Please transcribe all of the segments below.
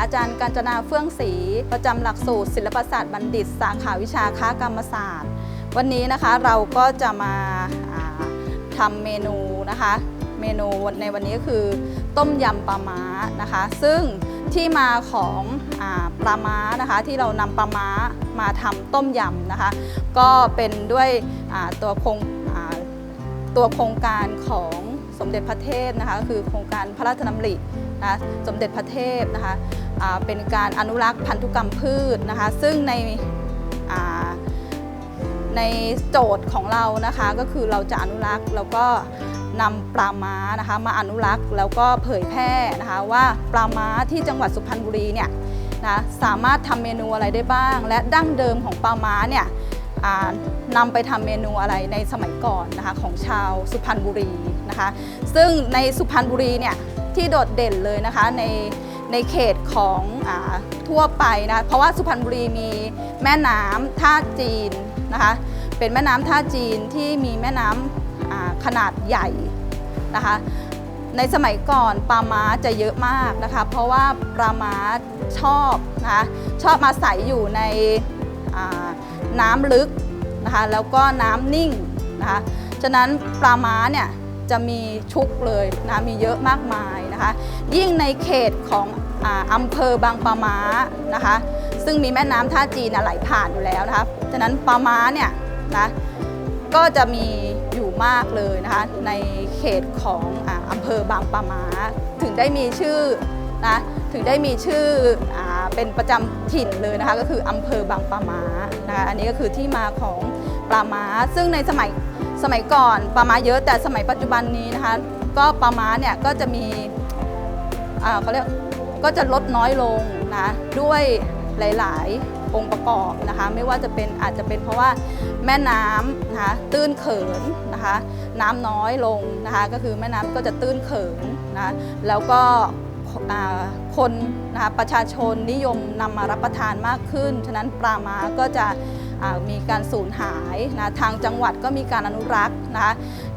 อาจารย์กาญจนาเฟื่องศรีประจำหลักสูตรศิลปศาสตร์บัณฑิต สาขาวิชาค้ากรรมศาสตร์ วันนี้นะคะเราก็จะมาอ่าทำเมนูนะคะ เมนูในวันนี้ก็คือ ต้มยำปลาม้านะคะ ซึ่งที่มาของอปลาม้านะคะที่เรานำปลาม้ามาทำต้มยำนะคะ ก็เป็นด้วยตัวโครงตัวโครงการของสมเด็จพระเทพนะคะ คือโครงการพระราชดำริ นะสมเด็จพระเทพนะคะเป็นการอนุรักษ์พันธุกรรมพืชนะคะซึ่งในในโจทย์ของเรานะคะก็คือเราจะอนุรักษ์แล้วก็นำปลาม้านะคะมาอนุรักษ์แล้วก็เผยแพร่นะคะว่าปลาม้าที่จังหวัดสุพรรณบุรีเนี่ยนะสามารถทำเมนูอะไรได้บ้าง และดั้งเดิมของปลาม้าเนี่ยนำไปทำเมนูอะไรในสมัยก่อนนะคะของชาวสุพรรณบุรีนะคะซึ่งในสุพรรณบุรีเนี่ย ที่โดดเด่นเลยนะคะในในเขตของอทั่วไปนะเพราะว่าสุพรรณบุรีมีแม่น้ำท่าจีนนะคะเป็นแม่น้ำท่าจีนที่มีแม่น้ำอ่าขนาดใหญ่นะคะในสมัยก่อนปลาม้าจะเยอะมากนะคะ เพราะว่าปลาม้าชอบนะคะชอบมาใส่อยู่ในน้ำลึกนะคะแล้วก็น้ำนิ่งนะคะฉะนั้นปลาม้าเนี่ย จะมีชุกเลยนะมีเยอะมากมายนะคะ ยิ่งในเขตของอำเภอบางปลาม้านะคะ ซึ่งมีแม่น้ำท่าจีนไหลผ่านอยู่แล้วนะคะฉะนั้นปลาม้าเนี่ยนะก็จะมีอยู่มากเลยนะคะในเขตของอำเภอบางปลาม้าถึงได้มีชื่อนะถึงได้มีชื่ออเป็นประจำถิ่นเลยนะคะก็คืออำเภอบางปลาม้านะคะอันนี้ก็คือที่มาของปลาม้าซึ่งในสมัย สมัยก่อนปลาม้าเยอะแต่สมัยปัจจุบันนี้นะคะ ก็ปลาม้าเนี่ยก็จะมีอ่าเขาเรียกก็จะลดน้อยลงนะด้วยหลายๆ องค์ประกอบนะคะ ไม่ว่าจะเป็นอาจจะเป็นเพราะว่าแม่น้ำนะคะตื้นเขินนะคะ น้ำน้อยลงนะคะ ก็คือแม่น้ำก็จะตื้นเขินนะแล้วก็คนนะคะประชาชนนิยมนำมารับประทานมากขึ้น ฉะนั้นปลาม้าก็จะ มีการสูญหายนะทางจังหวัดก็มีการอนุรักษ์นะคะ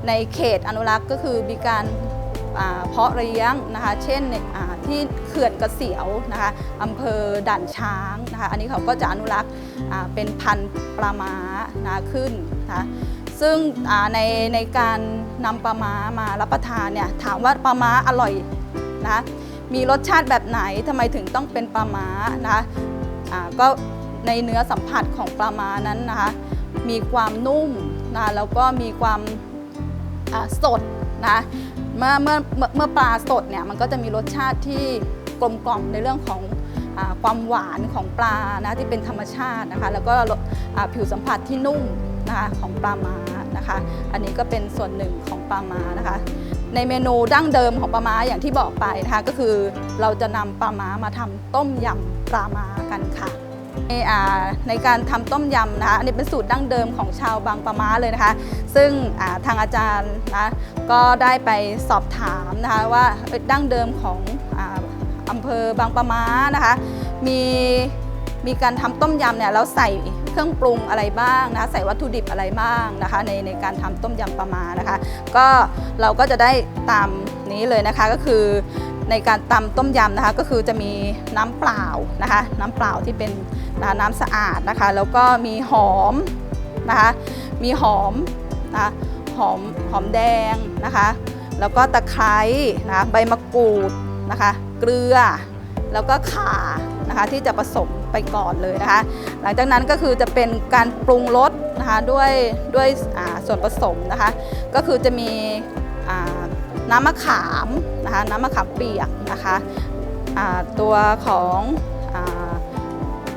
ในเขตอนุรักษ์ก็คือมีการเพาะเลี้ยงนะคะเช่นที่เขื่อนกระเสียวนะคะอำเภอด่านช้างนะคะอันนี้เขาก็จะอนุรักษ์เป็นพันธุ์ปลาม้านะขึ้นนะคะซึ่งในในการนำปลาม้ามารับประทานเนี่ยถามว่าปลาม้าอร่อยนะมีรสชาติแบบไหนทำไมถึงต้องเป็นปลาม้านะะก็ ในเนื้อสัมผัสของปลามานั้นนะคะมีความนุ่มนะแล้วก็มีความสดนะเมื่อเมื่อเมื่อปลาสดเนี่ยมันก็จะมีรสชาติที่กลมกล่อมในเรื่องของอความหวานของปลานะที่เป็นธรรมชาตินะคะแล้วก็ผิวสัมผัสที่นุ่มนะคะของปลามานะคะอันนี้ก็เป็นส่วนหนึ่งของปลามานะคะในเมนูดั้งเดิมของปลามาอย่างที่บอกไปนะคะก็คือเราจะนำปลามามาทำต้มยำปลามากันค่ะ ในในการทำต้มยำนะคะอันนี้เป็นสูตรดั้งเดิมของชาวบางปะม้าเลยนะคะ ซึ่งทางอาจารย์นะก็ได้ไปสอบถามนะคะว่าดั้งเดิมของอาอำเภอบางปะม้านะคะมีมีการทำต้มยำเนี่ยแล้วใส่เครื่องปรุงอะไรบ้างนะะใส่วัตถุดิบอะไรบ้างนะคะในในการทำต้มยำปลาม้านะคะ ก็เราก็จะได้ตามนี้เลยนะคะก็คือ ในการตำต้มยำนะคะก็คือจะมีน้ำเปล่านะคะน้ำเปล่าที่เป็นน้ำสะอาดนะคะ แล้วก็มีหอมนะคะมีหอมนะะหอมหอมแดงนะคะ แล้วก็ตะไคร้นะะใบมะกรูดนะคะเกลือแล้วก็ข่านะคะที่จะผสมไปก่อนเลยนะคะ หลังจากนั้นก็คือจะเป็นการปรุงรสนะคะด้วยด้วยส่วนผสมนะคะ ก็คือจะมีอ่า น้ำมะขามนะคะน้ำมะขามเปียกนะคะตัวของอ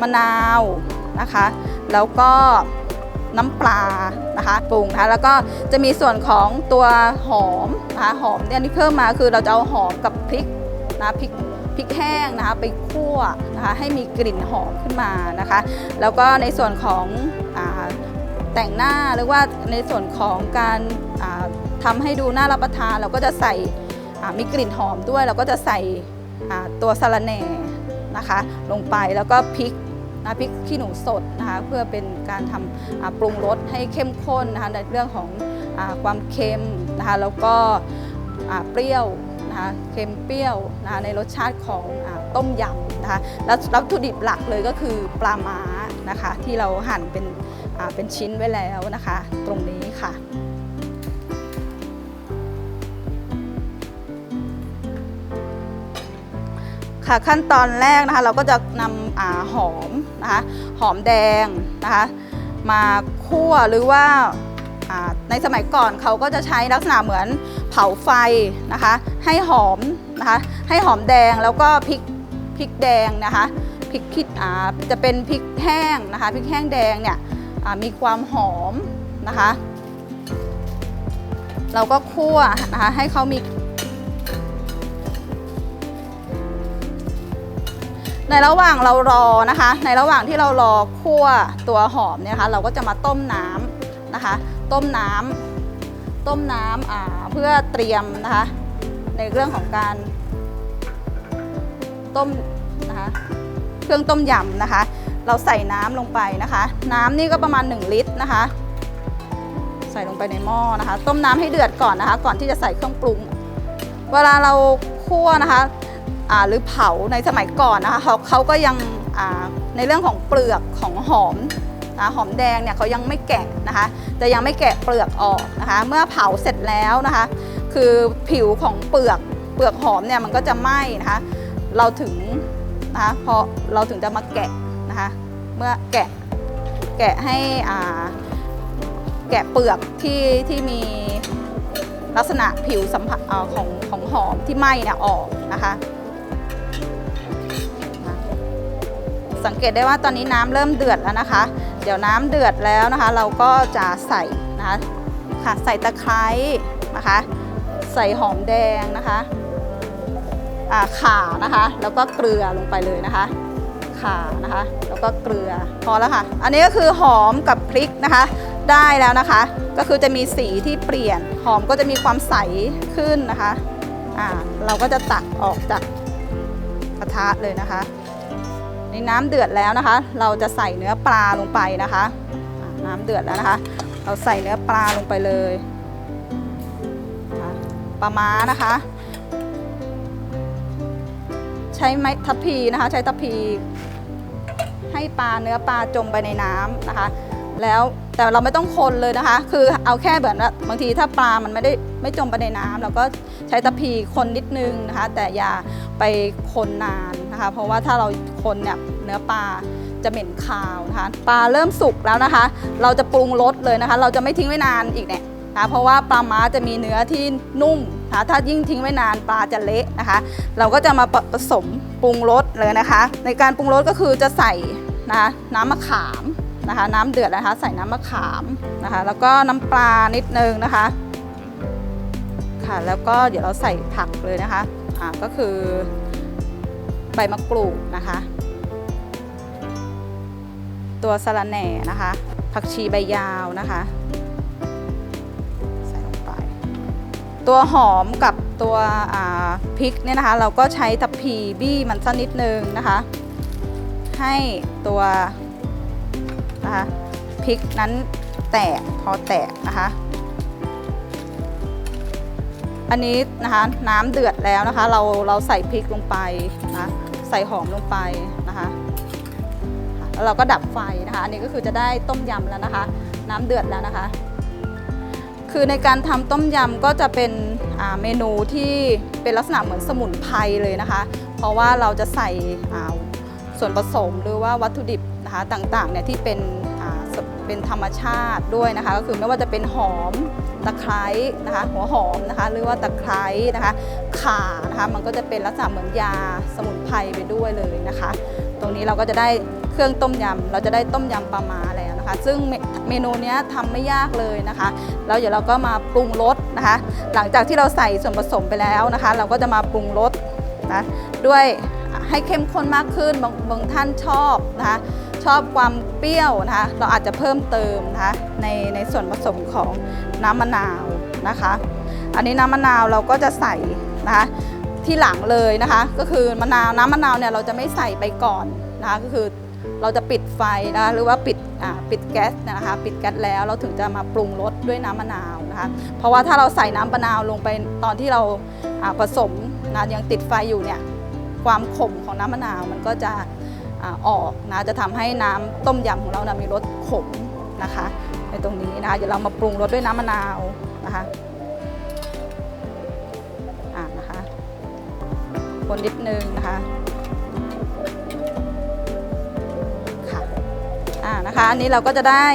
มะนาวนะคะ แล้วก็น้ำปลานะคะปรุงนะคะแล้วก็จะมีส่วนของตัวหอมนะคะหอมเนี่ยที่เพิ่มมาคือเราจะเอาหอมกับพริกนะพริกพริกแห้งนะคะไปคั่วนะคะให้มีกลิ่นหอมขึ้นมานะคะ แล้วก็ในส่วนของอแต่งหน้าหรือว่าในส่วนของการ อ่าทำให้ดูน่ารับประทานเราก็จะใส่มีกลิ่นหอมด้วย เราก็จะใส่ตัวสะระแหน่นะคะ ลงไปแล้วก็พริกนะพริกขี้หนูสดนะคะเพื่อเป็นการทำปรุงรสให้เข้มข้นนะคะในเรื่องของอความเค็มนะคะแล้วก็เปรี้ยวนะคะเค็มเปรี้ยวนะคะในรสชาติของอต้มยำนะคะแล้ววัตถุดิบหลักเลยก็คือปลาม้านะคะที่เราหั่นเป็นเป็นชิ้นไว้แล้วนะคะ ตรงนี้ค่ะ ค่ะขั้นตอนแรกนะคะเราก็จะนำอาหอมนะคะหอมแดงนะคะมาคั่วหรือว่าในสมัยก่อนเขาก็จะใช้ลักษณะเหมือนเผาไฟนะคะให้หอมนะคะให้หอมแดงแล้วก็พริกพริกแดงนะคะพริกคิดจะเป็นพริกแห้งนะคะพริกแห้งแดงเนี่ยมีความหอมนะคะ เราก็คั่วนะคะให้เขามี ในระหว่างเรารอนะคะ ในระหว่างที่เรารอคั่วตัวหอมเนี่ยนะคะเราก็จะมาต้มน้ำนะคะ ต้มน้ำต้มน้ำอ่าเพื่อเตรียมนะคะ ในเรื่องของการต้มนะคะเครื่องต้มยำนะคะ เราใส่น้ำลงไปนะคะ น้ำนี่ก็ประมาณ 1 ลิตรนะคะ ใส่ลงไปในหม้อนะคะ ต้มน้ำให้เดือดก่อนนะคะ ก่อนที่จะใส่เครื่องปรุง เวลาเราคั่วนะคะ หรือเผาในสมัยก่อนนะคะเขาเขาก็ยังในเรื่องของเปลือกของหอมนะหอมแดงเนี่ยเขายังไม่แกะนะคะจะยังไม่แกะเปลือกออกนะคะเมื่อเผาเสร็จแล้วนะคะคือผิวของเปลือกเปลือกหอมเนี่ยมันก็จะไหม้นะคะเราถึงนะคะพอเราถึงจะมาแกะนะคะเมื่อแกะแกะให้อ่าแกะเปลือกที่ที่มีลักษณะผิวสัมผัสของของหอมที่ไหม้เนี่ยออกนะคะ สังเกตได้ว่าตอนนี้น้ำเริ่มเดือดแล้วนะคะ เดี๋ยวน้ำเดือดแล้วนะคะ เราก็จะใส่นะคะค่ะใส่ตะไคร้นะคะ ใส่หอมแดงนะคะอ่าข่านะคะ แล้วก็เกลือลงไปเลยนะคะข่านะคะ แล้วก็เกลือพอแล้วค่ะ อันนี้ก็คือหอมกับพริกนะคะ ได้แล้วนะคะ ก็คือจะมีสีที่เปลี่ยน หอมก็จะมีความใสขึ้นนะคะอ่าเราก็จะตักออกจากกระทะเลยนะคะ ในน้ำเดือดแล้วนะคะ เราจะใส่เนื้อปลาลงไปนะคะ น้ำเดือดแล้วนะคะ เราใส่เนื้อปลาลงไปเลยปลาม้านะคะ ใช้ไม้ทัพพีนะคะ ใช้ทัพพี ให้ปลาเนื้อปลาจมไปในน้ำนะคะ แล้วแต่เราไม่ต้องคนเลยนะคะ คือเอาแค่แบบว่าบางทีถ้าปลามันไม่ได้ ไม่จมไปในน้ำเราก็ใช้ตะพีคนนิดนึงนะคะ แต่อย่าไปคนนานนะคะ เพราะว่าถ้าเราคนเนี่ยเนื้อปลาจะเหม็นคาวนะคะปลาเริ่มสุกแล้วนะคะ เราจะปรุงรสเลยนะคะ เราจะไม่ทิ้งไว้นานอีกเนี่ยนะเพราะว่าปลาม้าจะมีเนื้อที่นุ่มนะคะถ้ายิ่งทิ้งไว้นานปลาจะเละนะคะ เราก็จะมาผสมปรุงรสเลยนะคะ ในการปรุงรสก็คือจะใส่นะะน้ำมะขามนะคะ น้ำเดือดนะคะ ใส่น้ำมะขามนะคะ แล้วก็น้ำปลานิดนึงนะคะ ค่ะ แล้วก็เดี๋ยวเราใส่ผักเลยนะคะอ่าก็คือใบมะกรูดนะคะ ตัวสะระแหน่นะคะ ผักชีใบยาวนะคะ ใส่ลงไป ตัวหอมกับตัวพริกเนี่ยนะคะ เราก็ใช้ทัพพีบี้มันสักนิดนึงนะคะ ให้ตัวนะคะพริกนั้นแตกพอแตกนะคะ อันนี้นะคะน้ำเดือดแล้วนะคะ เราเราใส่พริกลงไปนะใส่หอมลงไปนะคะแล้วเราก็ดับไฟนะคะ อันนี้ก็คือจะได้ต้มยำแล้วนะคะ น้ำเดือดแล้วนะคะ คือในการทำต้มยำก็จะเป็นเมนูที่เป็นลักษณะเหมือนสมุนไพรเลยนะคะ เพราะว่าเราจะใส่ส่วนผสมหรือว่าวัตถุดิบนะคะต่างๆเนี่ยที่เป็น เป็นธรรมชาติด้วยนะคะ ก็คือไม่ว่าจะเป็นหอมตะไคร้นะคะหัวหอมนะคะหรือว่าตะไคร้นะคะข่านะคะมันก็จะเป็นลักษณะเหมือนยาสมุนไพรไปด้วยเลยนะคะ ตรงนี้เราก็จะได้เครื่องต้มยำเราจะได้ต้มยำปลาหมาแล้วนะคะ ซึ่งเมเมนูนี้ทำไม่ยากเลยนะคะแล้วเดี๋ยวเราก็มาปรุงรสนะคะ หลังจากที่เราใส่ส่วนผสมไปแล้วนะคะ เราก็จะมาปรุงรสนะด้วยให้เข้มข้นมากขึ้นบางบางท่านชอบนะคะ ชอบความเปรี้ยวนะคะ เราอาจจะเพิ่มเติมนะคะในในส่วนผสมของน้ำมะนาวนะคะ อันนี้น้ำมะนาวเราก็จะใส่นะคะที่หลังเลยนะคะ ก็คือมะนาวน้ำมะนาวเนี่ยเราจะไม่ใส่ไปก่อนนะคะก็คือเราจะปิดไฟนะคะหรือว่าปิดปิดแก๊สนะคะปิดแก๊สแล้วเราถึงจะมาปรุงรสด้วยน้ำมะนาวนะคะ เพราะว่าถ้าเราใส่น้ำมะนาวลงไปตอนที่เราผสมนะยังติดไฟอยู่เนี่ยความขมของน้ำมะนาวมันก็จะ ออกนะจะทำให้น้ำต้มยำของเรานะมีรสขมนะคะในตรงนี้นะคะเดี๋ยวเรามาปรุงรสด้วยน้ำมะนาวนะคะอ่านะคะคนนิดนึงนะคะค่ะอ่านะคะอันนี้เราก็จะได้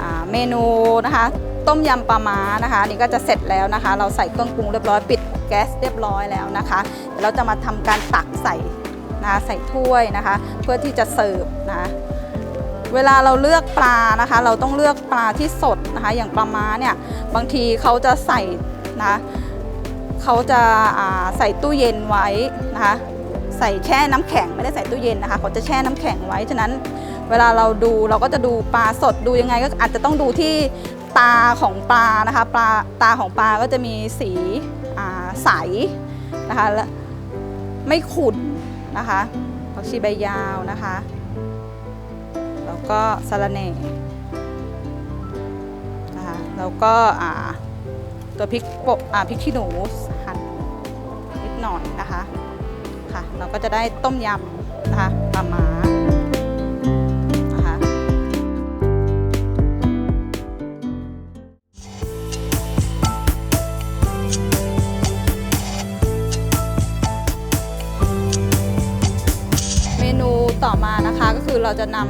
อาเมนูนะคะต้มยำปลาม้านะคะนนี่ก็จะเสร็จแล้วนะคะ เราใส่เครื่องปรุงเรียบร้อยปิดแก๊สเรียบร้อยแล้วนะคะเดี๋ยวเราจะมาทำการตักใส่ นะใส่ถ้วยนะคะ เพื่อที่จะเสิร์ฟนะเวลาเราเลือกปลานะคะ เราต้องเลือกปลาที่สดนะคะ อย่างปลาม้าเนี่ยบางทีเขาจะใส่นะเขาจะาใส่ตู้เย็นไว้นะคะใส่แช่น้ำแข็งไม่ได้ใส่ตู้เย็นนะคะเขาจะแช่น้ำแข็งไว้ฉะนั้นเวลาเราดูเราก็จะดูปลาสดดูยังไงก็อาจจะต้องดูที่ตาของปลานะคะปลาตาของปลาก็จะมีสีใสนะคะและไม่ขุ่น นะคะผักชีใบยาวนะคะ แล้วก็สะระแหน่นะคะแล้วก็ตัวพริกโปะพริกขี้หนูหั่นนิดหน่อยนะคะค่ะ เราก็จะได้ต้มยำนะคะประมาณ เราจะน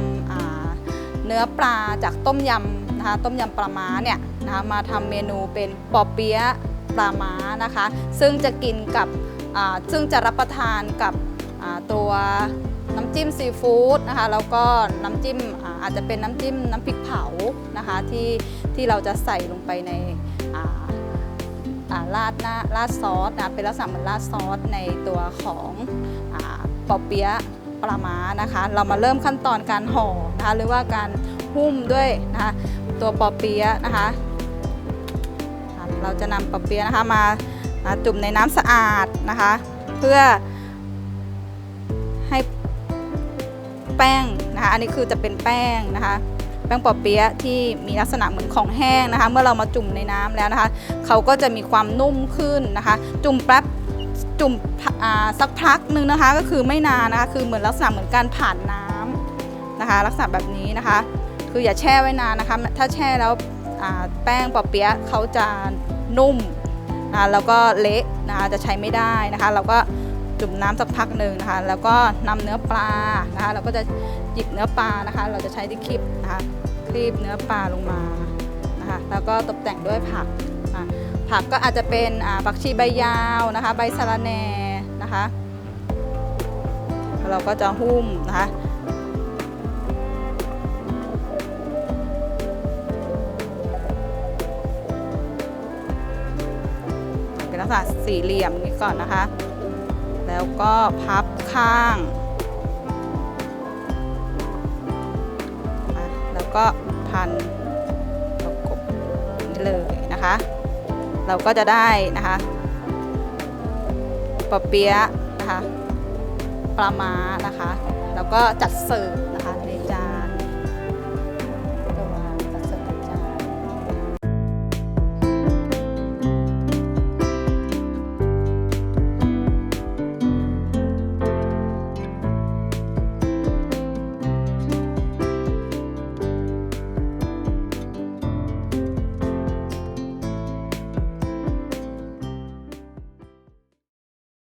ำเนื้อปลาจากต้มยำนะคะต้มยำปลาม้าเนี่ยนะคะมาทำเมนูเป็นปอเปี๊ยะปลาม้านะคะ ซึ่งจะกินกับซึ่งจะรับประทานกับตัวน้ำจิ้มซีฟู้ดนะคะแล้วก็น้ำจิ้มอาจจะเป็นน้ำจิ้มน้ำพริกเผานะคะที่ที่เราจะใส่ลงไปในราดหน้าราดซอสนะเป็นลักษณะเหมือนราดซอสในตัวของอปอเปี๊ยะ ปลาม้านะคะ เรามาเริ่มขั้นตอนการห่อนะคะหรือว่าการหุ้มด้วยนะคะตัวปอเปี๊ยะนะคะ เราจะนำปอเปี๊ยะนะคะมาอ่าจุ่มในน้ำสะอาดนะคะ เพื่อให้แป้งนะคะอันนี้คือจะเป็นแป้งนะคะแป้งปอเปี๊ยะที่มีลักษณะเหมือนของแห้งนะคะ เมื่อเรามาจุ่มในน้ำแล้วนะคะ เขาก็จะมีความนุ่มขึ้นนะคะ จุ่มแป๊บ จุ่มสักพักหนึ่งนะคะ ก็คือไม่นานนะคะ คือเหมือนลักษณะเหมือนการผ่านน้ำนะคะ ลักษณะแบบนี้นะคะ คืออย่าแช่ไว้นานนะคะ ถ้าแช่แล้วแป้งปอเปี๊ยะเขาจะนุ่มนะแล้วก็เละนะคะจะใช้ไม่ได้นะคะ เราก็จุ่มน้ำสักพักหนึ่งนะคะ แล้วก็นำเนื้อปลานะคะ เราก็จะหยิบเนื้อปลานะคะ เราจะใช้ที่คลิปนะคะคลีบเนื้อปลาลงมานะคะ แล้วก็ตกแต่งด้วยผักอะ ผักก็อาจจะเป็นผักชีใบยาวนะคะ ใบสะระแหน่นะคะเราก็จะหุ้มนะคะเป็นลักษณะสี่เหลี่ยมนี้ก่อนนะคะ แล้วก็พับข้าง แล้วก็พันประกบนี่เลยนะคะ เราก็จะได้นะคะปอเปี๊ยะนะคะปลาม้านะคะ แล้วก็จัดเสิร์ฟ